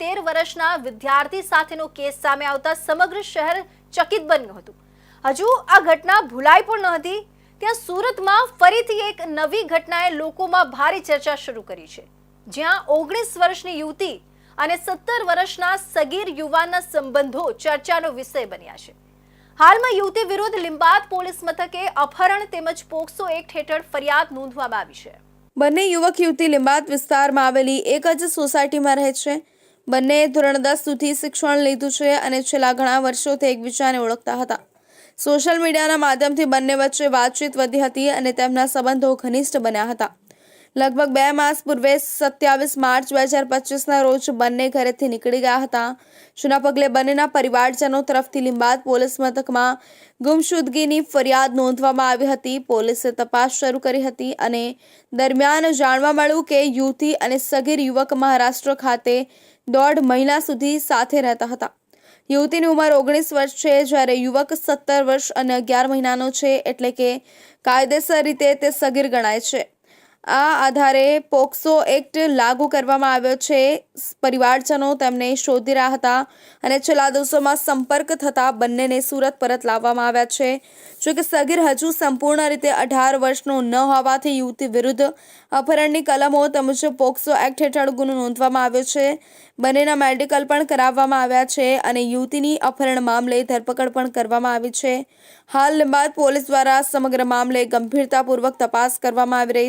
તેર વર્ષના વિદ્યાર્થી સાથેનો કેસ સામે આવતા સમગ્ર શહેર ચકિત બન્યું હતું. હજુ આ ઘટના ભૂલાઈ પણ ન હતી. ત્યાં સુરતમાં ફરીથી એક નવી ઘટનાએ લોકોમાં ભારે ચર્ચા શરૂ કરી છે. જ્યાં ઓગણીસ વર્ષની યુવતી અને સત્તર વર્ષના સગીર યુવાનના સંબંધો ચર્ચાનો વિષય બન્યા છે. હાલમાં યુવતી વિરુદ્ધ લિંબાત પોલીસ મથકે અપહરણ તેમજ પોક્સો એક્ટ હેઠળ ફરિયાદ નોંધવામાં આવી છે. બંને યુવક યુવતી લિંબાત વિસ્તારમાં આવેલી એક જ સોસાયટીમાં રહે છે. બંને ધોરણ દસ સુધી શિક્ષણ લીધું છે અને છેલ્લા ઘણા વર્ષોથી એકબીજાને ઓળખતા હતા. સોશિયલ મીડિયાના માધ્યમથી બંને વચ્ચે વાતચીત વધી હતી અને તેમના સંબંધો ઘનિષ્ઠ બન્યા હતા. લગભગ બે માસ પૂર્વે સત્યાવીસ માર્ચ બે હજાર પચીસના રોજ બંને ઘરેથી નીકળી ગયા હતા. જેના પગલે બંનેના પરિવારજનો તરફથી લીંબાદ પોલીસ મથકમાં ગુમશુદગીની ફરિયાદ નોંધવામાં આવી હતી. પોલીસે તપાસ શરૂ કરી હતી અને દરમિયાન જાણવા મળ્યું કે યુવતી અને સગીર યુવક મહારાષ્ટ્ર ખાતે દોઢ મહિના સુધી સાથે રહેતા હતા. યુવતીની ઉંમર ઓગણીસ વર્ષ છે, જ્યારે યુવક સત્તર વર્ષ અને અગિયાર મહિનાનો છે, એટલે કે કાયદેસર રીતે તે સગીર ગણાય છે. આ આધારે પોક્સો એક્ટ લાગુ કરવામાં આવ્યો છે. પરિવારજનો તેમને શોધી રહ્યા હતા અને છેલ્લા દિવસોમાં સંપર્ક થતા બંનેને સુરત પરત લાવવામાં આવ્યા છે. જોકે સગીર હજુ સંપૂર્ણ રીતે અઢાર વર્ષનો ન હોવાથી યુવતી વિરુદ્ધ અપહરણની કલમો તેમજ પોક્સો એક્ટ હેઠળ ગુનો નોંધવામાં આવ્યો છે. બંનેના મેડિકલ પણ કરાવવામાં આવ્યા છે અને યુવતીની અપહરણ મામલે ધરપકડ પણ કરવામાં આવી છે. હાલ લીંબાદ પોલીસ દ્વારા સમગ્ર મામલે ગંભીરતાપૂર્વક તપાસ કરવામાં આવી રહી